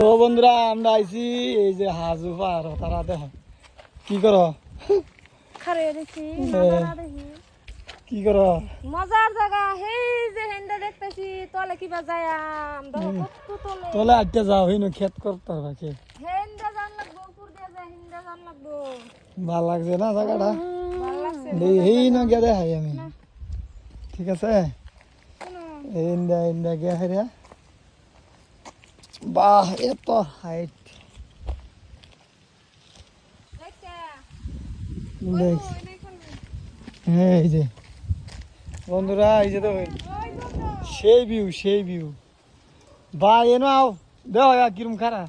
তো বন্ধুরা আমরা আইছি এই যে হাজু পার তারা দেখ কি করো? কি করো? মজার জায়গা হেই যে হেন্দা দেখতেছি তলে কিবা যায় দেখো কত তলে। তোলে আটটা যাও হইনো খেত করতে হবে কি হেন্দা জান লাগবো উপর দিয়ে যায় হেন্দা জান লাগবো। ভালো লাগছে না জায়গাটা? এই হেই না গিয়ে দেখাই আমি। ঠিক আছে? শোনো, ইন্দা ইন্দা গিয়ে হেরিয়া বাহ এত হাইট দেখ। দেখুন এই যে। বন্ধুরা এই যে তো সেই ভিউ সেই ভিউ বা এনো আও ইয়া কিরম খারা আমি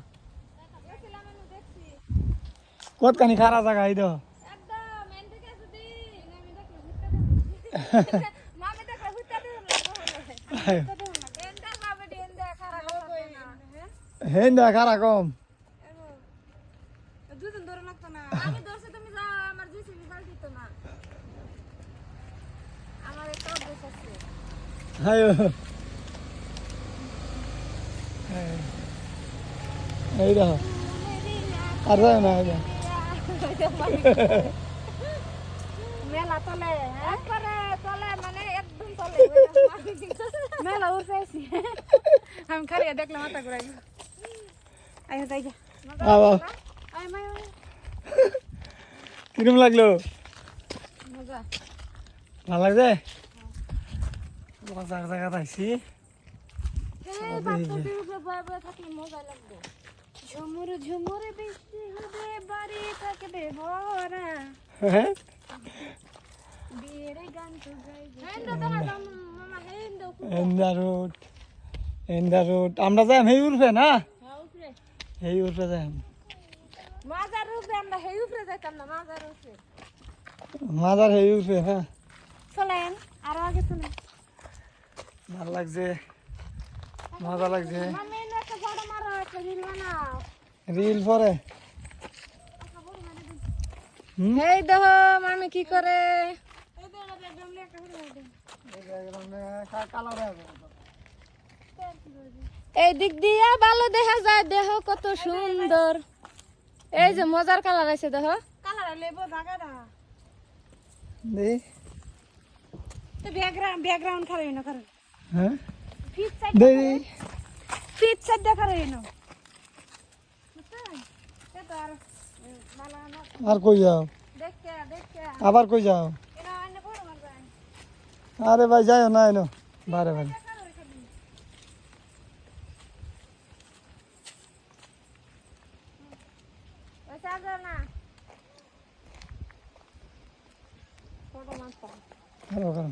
কতখানি খারা জায়গা এই একদম এন থেকে যদি আমি দেখলে হুট্টা দেখো মামে দেখলে হুট্টা দেখো এন্দা ভাবে এন্দা খারাপ হবে না হ্যাঁ হেন্দা খারা কম। দুজন ধরে লাগতো না। আমি ধরছি তুমি যাও আমার জিসিবি দিত না। আমার একটা অভ্যাস আছে। হায়ো এই দেখো। আর যাও না এই মেলা তলে একবারে তলে মানে একদম তলে। মেলা উঠেছি আমি খালি দেখলে মাথা ঘুরাই কিরম লাগল? মজা। ভালো লাগছে? মজার জায়গা পাইছি মজা লাগবে। ঝুমুর ঝুমুর বৃষ্টি হবে বাড়ি থাকবে ভরা। হ্যাঁ? রোড আমরা যাই উঠবে না? হেই উঠবে যাই মাজার উপরে আমরা হেই উপরে যাইতাম না মাজার উপরে। মাজার হেই উঠবে হ্যাঁ। চলেন আরও আগে চলেন। ভালো লাগছে মজা লাগছে। রিল পরে? এই দেখো মামি কি করে? এই দিক দিয়ে ভালো দেখা যায়। দেহ কত সুন্দর। এই যে মজার কালার আছে কালার লেবো দেই তো ব্যাকগ্রাউন্ড ব্যাকগ্রাউন্ড খারাপ না কারণ হ্যাঁ? ফিট সাইড দেই দেই ফিট সাইড দেখা রে না আর কই যাও? আবার কই যাও? আরে ভাই যাইও না এনো বারে বারে ওই চার্জার না ফটো মারতাম কারও কারও